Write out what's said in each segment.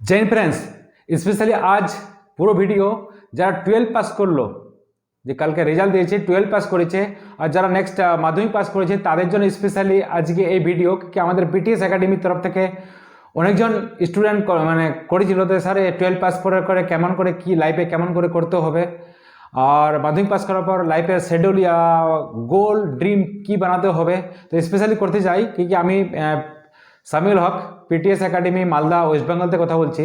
Gen friends specially আজ পুরো video যারা টুয়েলভ পাস করল যে কালকে রেজাল্ট দিয়েছে টুয়েলভ পাস করেছে আর যারা নেক্সট মাধ্যমিক পাস করেছে তাদের জন্য স্পেশালি আজকে এই ভিডিও কি আমাদের পিটিএস একাডেমির তরফ থেকে অনেকজন স্টুডেন্ট মানে করেছিল তো স্যার টুয়েলভ পাস করে করে কেমন করে কি লাইফে কেমন করে করতে হবে? আর মাধ্যমিক পাস করার পর লাইফের শেডিউল ইয়া গোল ড্রিম কি বানাতে হবে? তো স্পেশালি করতে চাই কি কি আমি আহ, Samiul Haque P T S academy Malda West Bengal থেকে কথা বলছি।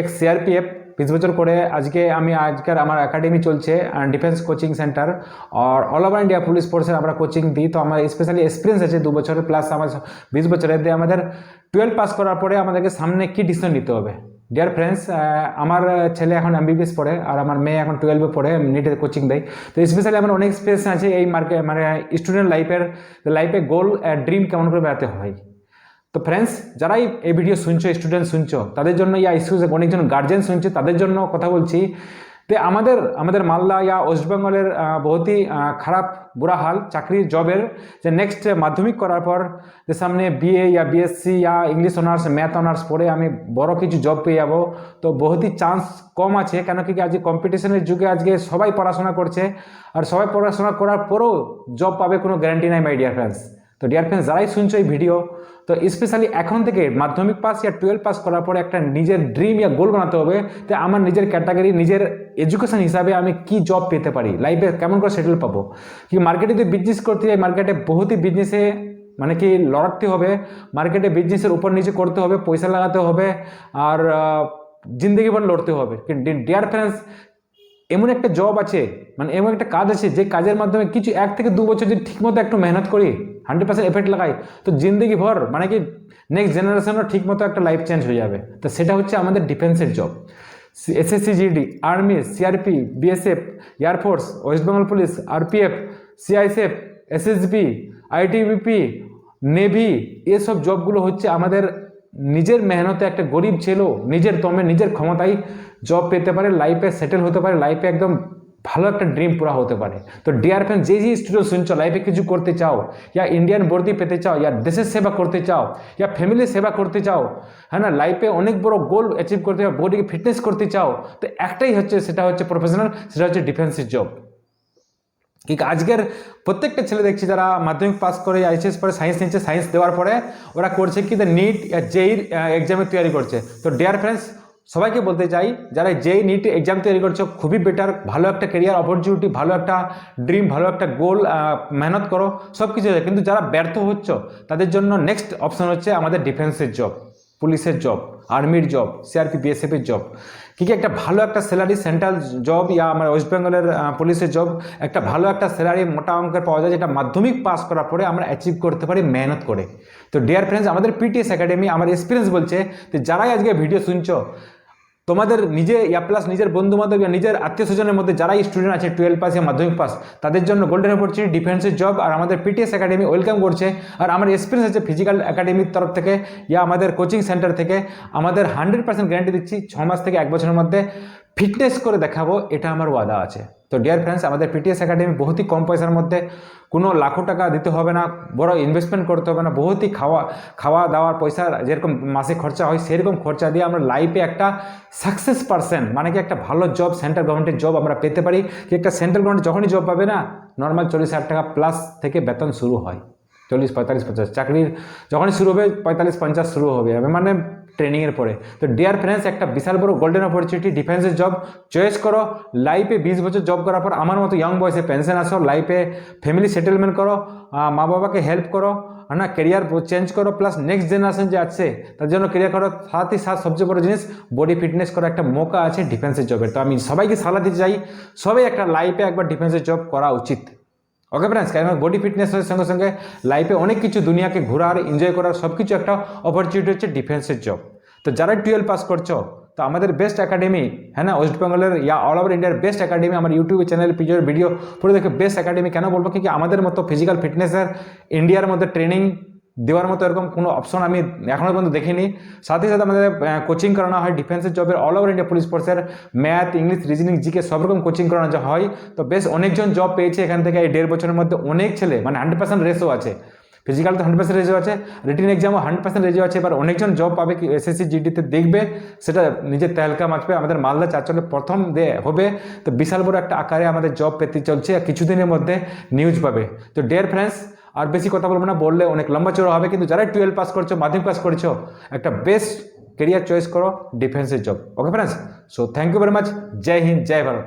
এক্স সিআরপিএফ বিশ বছর করে আজকে আমি আজকের আমার একাডেমি চলছে ডিফেন্স কোচিং সেন্টার আর অল ওভার ইন্ডিয়া পুলিশ ফোর্সের আমরা কোচিং দিই। তো আমার স্পেশালি এক্সপিরিয়েন্স আছে দু বছরের প্লাস আমার বিশ বছরের দিয়ে আমাদের টুয়েলভ পাস করার পরে আমাদেরকে সামনে কী ডিসিশন নিতে হবে। ডিয়ার ফ্রেন্ডস আমার ছেলে এখন এমবিবিএস পড়ে আর আমার মেয়ে এখন টুয়েলভে পড়ে নিটের কোচিং দেয় তো স্পেশালি আমার অনেক এক্সপিরিয়েন্স আছে এই মার্কে মানে স্টুডেন্ট লাইফের লাইফে গোল ড্রিম কেমন করে বেড়াতে হয়। তো ফ্রেন্ডস যারাই এই ভিডিও শুনছো স্টুডেন্ট শুনছো, তাদের জন্য ইয়া ইস্যুস অনেকজন গার্জেন শুনছে, তাদের জন্য কথা বলছি তে আমাদের আমাদের মালদা ইয়া ওয়েস্ট বেঙ্গলের বহুতই খারাপ, বুড়া হাল, চাকরির জবের যে নেক্সট মাধ্যমিক করার পর যে সামনে বিএ ইয়া বিএসসি ইয়া ইংলিশ অনার্স ম্যাথ অনার্স পড়ে আমি বড় কিছু জব পেয়ে যাব। তো বহুতই চান্স কম আছে, কেন কি আজকে কম্পিটিশনের যুগে আজকে সবাই পড়াশোনা করছে, আর সবাই পড়াশোনা করার পরেও জব পাবে কোনো গ্যারান্টি নাই মাই ডিয়ার ফ্রেন্ডস তো ডিয়ার ফ্রেন্ডস যারাই শুনছো এই ভিডিও তো স্পেশালি এখন থেকে মাধ্যমিক পাস ইয়া টুয়েলভ পাস করার পরে একটা নিজের ড্রিম ইয়া গোল বানাতে হবে, তো আমার নিজের ক্যাটাগরি নিজের এডুকেশন হিসাবে আমি কি জব পেতে পারি? লাইফে কেমন করে সেটেল পাবো? কি মার্কেটে যদি বিজনেস করতে যাই মার্কেটে বহুতই বিজনেসে মানে কি লড়াতে হবে মার্কেটে বিজনেসের উপর নিচে করতে হবে, পয়সা লাগাতে হবে, আর জিন্দগি ভর লড়তে হবে। ডিয়ার ফ্রেন্ডস এমন একটা জব আছে মানে এমন একটা কাজ আছে যে কাজের মাধ্যমে কিছু এক থেকে দু বছর যদি ঠিকমতো একটু মেহনত করি হান্ড্রেড পার্সেন্ট এফেক্ট লাগাই, তো জিন্দগি ভর মানে কি নেক্সট জেনারেশনও ঠিকমতো একটা লাইফ চেঞ্জ হয়ে যাবে। তো সেটা হচ্ছে আমাদের ডিফেন্সের job S S C G D army C R P B S F air force West Bengal police R P F C I S F S S B I T B P navy এসব জবগুলো হচ্ছে আমাদের নিজের মেহনতে একটা গরিব ছেলেও নিজের দমে নিজের ক্ষমতায় জব পেতে পারে লাইফে সেটেল হতে পারে লাইফে একদম ভালো একটা ড্রিম পুরা হতে পারে। তো ডিআর ফ্যান যে যে স্টুডেন্ট শুনছো লাইফে কিছু করতে চাও, ইয়া ইন্ডিয়ান বর্দি পেতে চাও, ইয়া দেশের সেবা করতে চাও, ইয়া ফ্যামিলির সেবা করতে চাও হ্যাঁ না লাইফে অনেক বড় গোল অ্যাচিভ করতে চাও বডিকে ফিটনেস করতে চাও, তো একটাই হচ্ছে, সেটা হচ্ছে প্রফেশনাল সেটা হচ্ছে ডিফেন্সের জব কি আজকের প্রত্যেকটা ছেলে দেখছি যারা মাধ্যমিক পাস করে আইসিএস পরে সায়েন্স নিচ্ছে সায়েন্স দেওয়ার পরে ওরা করছে কি নিট জেইর এক্সামের তৈরি করছে। তো ডিয়ার ফ্রেন্ডস সবাইকে বলতে চাই, যারা যেই নিট এক্সাম তৈরি করছ, খুবই বেটার ভালো একটা কেরিয়ার অপরচুনিটি ভালো একটা ড্রিম ভালো একটা গোল মেহনত করো সব কিছু কিন্তু যারা ব্যর্থ হচ্ছ, তাদের জন্য নেক্সট অপশন হচ্ছে আমাদের ডিফেন্সের জব পুলিশের জব আর্মির জব সিআরপি বিএসএফের জব কি কি একটা ভালো একটা স্যালারি সেন্ট্রাল জব ইয়া আমার ওয়েস্ট বেঙ্গলের পুলিশের জব একটা ভালো একটা স্যালারি মোটা অঙ্কের পাওয়া যায়, যেটা মাধ্যমিক পাস করার পরে আমরা অ্যাচিভ করতে পারি মেহনত করে। তো ডিয়ার ফ্রেন্ডস আমাদের পিটিএস একাডেমি আমার এক্সপিরিয়েন্স বলছে যে, যারাই আজকে ভিডিও শুনছো তোমাদের নিজে ইয়া প্লাস নিজের বন্ধু বান্ধব বা নিজের আত্মীয় স্বজনের মধ্যে যারাই স্টুডেন্ট আছে টুয়েলভ পাস বা মাধ্যমিক পাস তাদের জন্য গোল্ডেন অপরচুনিটি ডিফেন্সের জব আর আমাদের পিটিএস একাডেমি ওয়েলকাম করছে। আর আমার এক্সপিরিয়েন্স আছে ফিজিক্যাল একাডেমির তরফ থেকে, ইয়া আমাদের কোচিং সেন্টার থেকে। আমাদের হান্ড্রেড পার্সেন্ট গ্যারান্টি দিচ্ছি, ছ মাস থেকে এক বছরের মধ্যে ফিটনেস করে দেখাবো, এটা আমার ওয়াদা আছে। তো ডিয়ার ফ্রেন্ডস আমাদের পিটিএস একাডেমি বহুতই কম পয়সার মধ্যে কোনো লাখো টাকা দিতে হবে না বড় ইনভেস্টমেন্ট করতে হবে না বহুতই খাওয়া খাওয়া দাওয়ার পয়সা যেরকম মাসে খরচা হয় সেরকম খরচা দিয়ে আমরা লাইফে একটা সাকসেস পারসন মানে কি একটা ভালো জব সেন্ট্রাল গভর্নমেন্টের জব আমরা পেতে পারি। কি একটা সেন্ট্রাল গভর্নমেন্ট যখনই জব পাবে না নর্মাল চল্লিশ হাজার টাকা প্লাস থেকে বেতন শুরু হয়। চল্লিশ, পঁয়তাল্লিশ, পঞ্চাশ, চাকরির যখনই শুরু হবে, পঁয়তাল্লিশ, পঞ্চাশ শুরু হবে। মানে ট্রেনিংয়ের পরে। তো ডিয়ার ফ্রেন্ডস একটা বিশাল বড় গোল্ডেন অপরচুনিটি ডিফেন্সের জব চয়েস করো লাইফে বিশ বছর জব করার পর আমার মতো ইয়ং বয়সে পেনশন আসো লাইফে ফ্যামিলি সেটেলমেন্ট করো মা বাবাকে হেল্প করো না কেরিয়ার চেঞ্জ করো প্লাস নেক্সট জেনারেশন যে আছে, তার জন্য কেরিয়ার করো। সাথে সাথ সবচেয়ে বড় জিনিস বডি ফিটনেস করার একটা মৌকা আছে ডিফেন্সের জবের তো আমি সবাইকে সালা দিতে চাই, সবাই একটা লাইফে একবার ডিফেন্সের জব করা উচিত। ওকে ফ্রেন্ডস কারণ বডি ফিটনেসের সঙ্গে সঙ্গে লাইফে অনেক কিছু দুনিয়াকে ঘোরার এনজয় করার সব কিছু একটা অপরচুনিটি হচ্ছে ডিফেন্সের জব তো যারা টুয়েলভ পাস করছ, তো আমাদের বেস্ট একাডেমি হ্যাঁ না? ওয়েস্ট বেঙ্গলের ইয়া অল ওভার ইন্ডিয়ার বেস্ট একাডেমি আমার ইউটিউব চ্যানেল পিজোর ভিডিও পুরো দেখে বেস্ট একাডেমি কেন বলব? কি আমাদের মতো ফিজিক্যাল ফিটনেসের ইন্ডিয়ার মধ্যে ট্রেনিং দেওয়ার মতো এরকম কোনো অপশন আমি এখনও পর্যন্ত দেখিনি। সাথে সাথে আমাদের কোচিং করানো হয় ডিফেন্সের জবের অল ওভার ইন্ডিয়া পুলিশ ফোর্সের math English reasoning G K সব রকম কোচিং করানো হয়। তো বেশ অনেকজন জব পেয়েছে এখান থেকে এই দেড় বছরের মধ্যে। অনেক ছেলে মানে হান্ড্রেড পার্সেন্ট রেসও আছে। ফিজিক্যাল তো হান্ড্রেড পার্সেন্ট রেজিও আছে রিটিন এক্সামও হান্ড্রেড পার্সেন্ট রেজিও আছে। এবার অনেকজন জব পাবে কি এসএসসি জিডিতে দেখবে, সেটা নিজের তেলকা মাছবে। আমাদের মালদা চারচলে প্রথম দে হবে। তো বিশাল বড় একটা আকারে আমাদের জব পেতে চলছে। কিছুদিনের মধ্যে নিউজ পাবে। তো ডেয়ার ফ্রেন্ডস আর বেশি কথা বলব না, বললে অনেক লম্বা চড়া হবে, কিন্তু যারা টুয়েলভ পাস করছ, মাধ্যমিক পাস করছ, একটা বেস্ট কেরিয়ার চয়েস করো ডিফেন্সের job okay friends so thank you very much জয় হিন্দ জয় ভারত